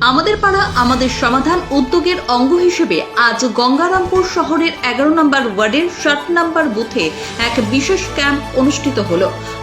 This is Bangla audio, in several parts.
আমাদের পাড়া, আমাদের সমাধান উদ্যোগের অঙ্গ হিসেবে আজ গঙ্গারামপুর শহরের এগারো নম্বর ওয়ার্ডের ষাট নম্বর বুথে এক বিশেষ ক্যাম্প অনুষ্ঠিত হল।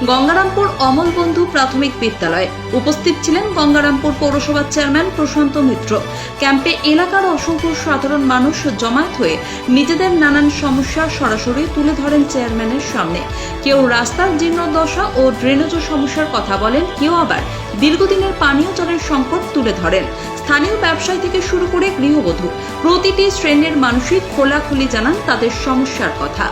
গঙ্গারামপুর অমল বন্ধু প্রাথমিক বিদ্যালয়ে উপস্থিত ছিলেন গঙ্গারামপুর পৌরসভার চেয়ারম্যান প্রশান্ত মিত্র। ক্যাম্পে এলাকার অসংখ্য সাধারণ মানুষ জমায়েত হয়ে নিজেদের নানান সমস্যা সরাসরি তুলে ধরেন চেয়ারম্যানের সামনে। কেউ রাস্তার জীর্ণদশা ও ড্রেনেজ সমস্যার কথা বলেন, কেউ আবার দীর্ঘদিনের পানীয় জলের সংকট তুলে ধরেন। স্থানীয় ব্যবসায়ী থেকে শুরু করে গৃহবধূ প্রতিটি শ্রেণির মানুষই খোলাখুলি জানান তাদের সমস্যার কথা।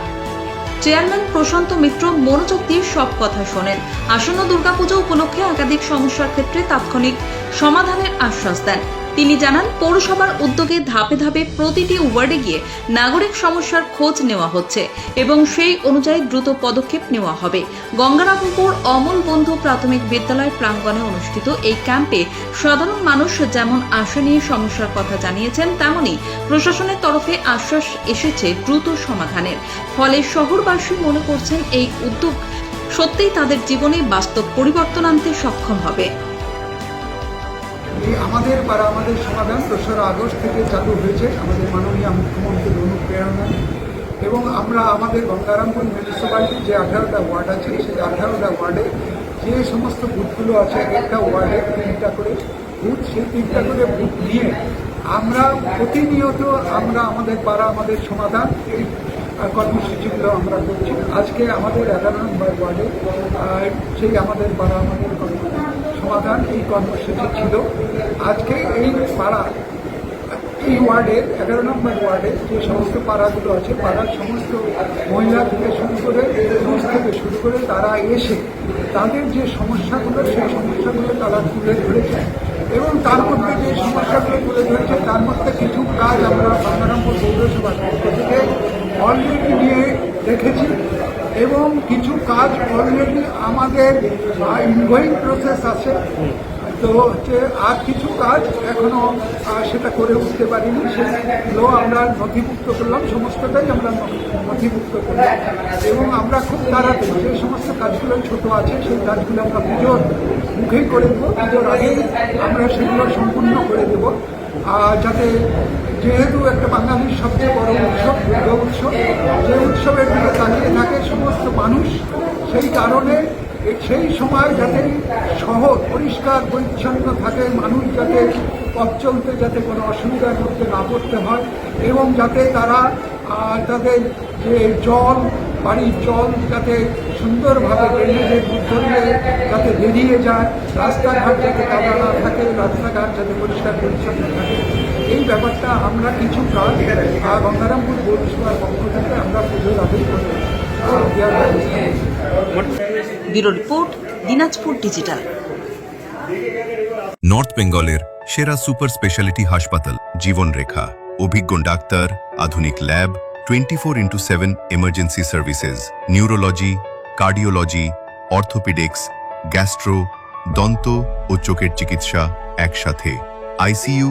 চেয়ারম্যান প্রশান্ত মিত্র মনোযোগ দিয়ে সব কথা শোনেন। আসন্ন দুর্গাপুজো উপলক্ষে একাধিক সমস্যার ক্ষেত্রে তাৎক্ষণিক সমাধানের আশ্বাস দেন। তিনি জানান, পৌরসভার উদ্যোগে ধাপে ধাপে প্রতিটি ওয়ার্ডে গিয়ে নাগরিক সমস্যার খোঁজ নেওয়া হচ্ছে এবং সেই অনুযায়ী দ্রুত পদক্ষেপ নেওয়া হবে। গঙ্গারামপুর অমল বন্ধু প্রাথমিক বিদ্যালয় প্রাঙ্গণে অনুষ্ঠিত এই ক্যাম্পে সাধারণ মানুষ যেমন আশা নিয়ে সমস্যার কথা জানিয়েছেন, তেমনি প্রশাসনের তরফে আশ্বাস এসেছে দ্রুত সমাধানের। ফলে শহরবাসী মনে করছেন, এই উদ্যোগ সত্যিই তাদের জীবনে বাস্তব পরিবর্তন আনতে সক্ষম হবে। এই আমাদের পাড়া, আমাদের সমাধান দোসরা আগস্ট থেকে চালু হয়েছে। আমাদের মাননীয় মুখ্যমন্ত্রীর অনুপ্রেরণা এবং আমরা আমাদের গঙ্গারামপুর মিউনিসিপ্যালিটির যে আঠারোটা ওয়ার্ড আছে, সেই আঠারোটা ওয়ার্ডে যে সমস্ত বুথগুলো আছে, একটা ওয়ার্ডে তিনটা করে বুথ, সেই তিনটা করে বুথ নিয়ে আমরা প্রতিনিয়ত আমরা আমাদের পাড়া, আমাদের সমাধান এই কর্মসূচিগুলো আমরা করছি। আজকে আমাদের এগারো নম্বর ওয়ার্ডে সেই আমাদের পাড়া, আমাদের কর্ম- সমাধান এই কর্মসূচি ছিল। আজকে এই পাড়া, এই ওয়ার্ডের, এগারো নম্বর ওয়ার্ডে যে সমস্ত পাড়াগুলো আছে, পাড়ার সমস্ত মহিলা থেকে শুরু করে পুরুষ থেকে শুরু করে তারা এসে তাদের যে সমস্যাগুলো, সেই সমস্যাগুলো তারা তুলে ধরেছে। এবং তার মধ্যে যে সমস্যাগুলো তুলে ধরেছে, তার মধ্যে কিছু কাজ আমরা গঙ্গারামপুর পৌরসভার পক্ষ থেকে অলরেডি নিয়ে রেখেছি। এবং কিছু কাজ অলরেডি আমাদের ইনগোয়িং প্রসেস আছে। তো হচ্ছে আর কিছু কাজ এখনও সেটা করে উঠতে পারিনি। সেগুলো আমরা নথিভুক্ত করলাম, সমস্তটাই আমরা নথিভুক্ত করলাম। এবং আমরা খুব তাড়াতাড়ি যে সমস্ত কাজগুলো ছোট আছে, সেই কাজগুলো আমরা পুজোর মুখেই করে দেবো। পুজোর আগেই আমরা সেগুলো সম্পূর্ণ করে দেবো। আর যাতে যেহেতু একটা বাঙালির সবচেয়ে বড় দুর্গা উৎসব যে উৎসবের দিকে তাকিয়ে থাকে সমস্ত মানুষ, সেই কারণে সেই সময় যাতে শহর পরিষ্কার, পরিচ্ছন্ন থাকে মানুষ, যাতে পথ চলতে, যাতে কোনো অসুবিধার মধ্যে না পড়তে হয় এবং যাতে তারা তাদের যে জল, বাড়ির জল যাতে সুন্দরভাবে ড্রেনেজের মধ্য যাতে বেরিয়ে যায়, রাস্তাঘাট যাতে কাদা না থাকে, রাস্তাঘাট যাতে পরিষ্কার, পরিচ্ছন্ন থাকে এই ব্যাপারটা আমরা কিছু কাজ গঙ্গারামপুর পৌরসভার পক্ষ থেকে আমরা পুজোর। Bureau report Dinajpur digital north বেঙ্গলের সেরা সুপার স্পেশালিটি হাসপাতাল জীবনরেখা অভিজ্ঞ ডাক্তার আধুনিক lab twenty four into seven emergency services neurology cardiology orthopaedics gastro দন্ত ও চোখের চিকিৎসা একসাথে আইসিইউ